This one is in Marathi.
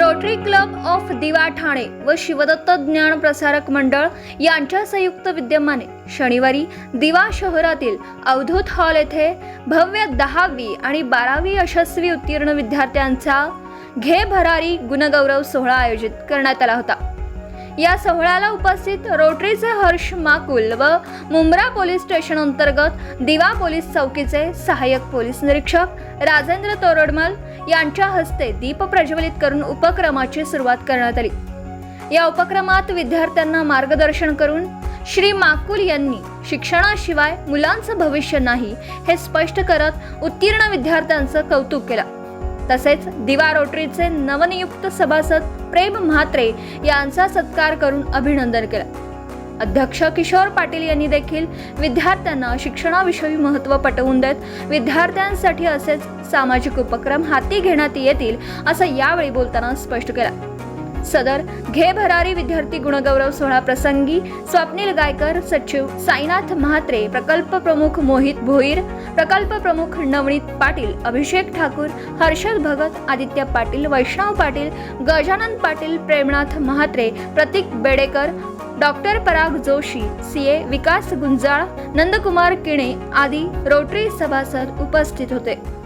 रोटरी क्लब ऑफ दिवा ठाणे व शिवदत्त ज्ञान प्रसारक मंडळ यांच्या संयुक्त विद्यमाने शनिवारी दिवा शहरातील अवधूत हॉल येथे भव्य दहावी आणि बारावी यशस्वी उत्तीर्ण विद्यार्थ्यांचा घे भरारी गुणगौरव सोहळा आयोजित करण्यात आला होता. या सोहळ्याला उपस्थित रोटरीचे हर्ष माकुल व मुंब्रा पोलीस स्टेशन अंतर्गत दिवा पोलीस चौकीचे सहाय्यक पोलीस निरीक्षक राजेंद्र तोरडमल यांच्या हस्ते दीप प्रज्वलित करून उपक्रमाची सुरुवात करण्यात आली. या उपक्रमात विद्यार्थ्यांना मार्गदर्शन करून श्री माकुल यांनी शिक्षणाशिवाय मुलांचं भविष्य नाही हे स्पष्ट करत उत्तीर्ण विद्यार्थ्यांचं कौतुक केलं. तसेच दिवा रोटरीचे नवनियुक्त सभासद प्रेम म्हात्रे यांचा सत्कार करून अभिनंदन केलं. अध्यक्ष किशोर पाटील यांनी देखील विद्यार्थ्यांना शिक्षणाविषयी महत्त्व पटवून देत विद्यार्थ्यांसाठी असेच सामाजिक उपक्रम हाती घेण्यात येतील असं यावेळी बोलताना स्पष्ट केलं. सदर घे भरारी विद्यार्थी गुणगौरव सोहळा प्रसंगी स्वप्नील गायकर सचिव साईनाथ म्हात्रे प्रकल्प प्रमुख मोहित भोईर प्रकल्प प्रमुख Navneet Patil Abhishek Thakur Harshad Bhagat Aditya Patil Vaishnav Patil Gajanan Patil Premnath Mhatre Pratik Bedekar doctor Parag Joshi C A Vikas Gunjal Nandkumar Kine आदी रोटरी सभासद उपस्थित होते.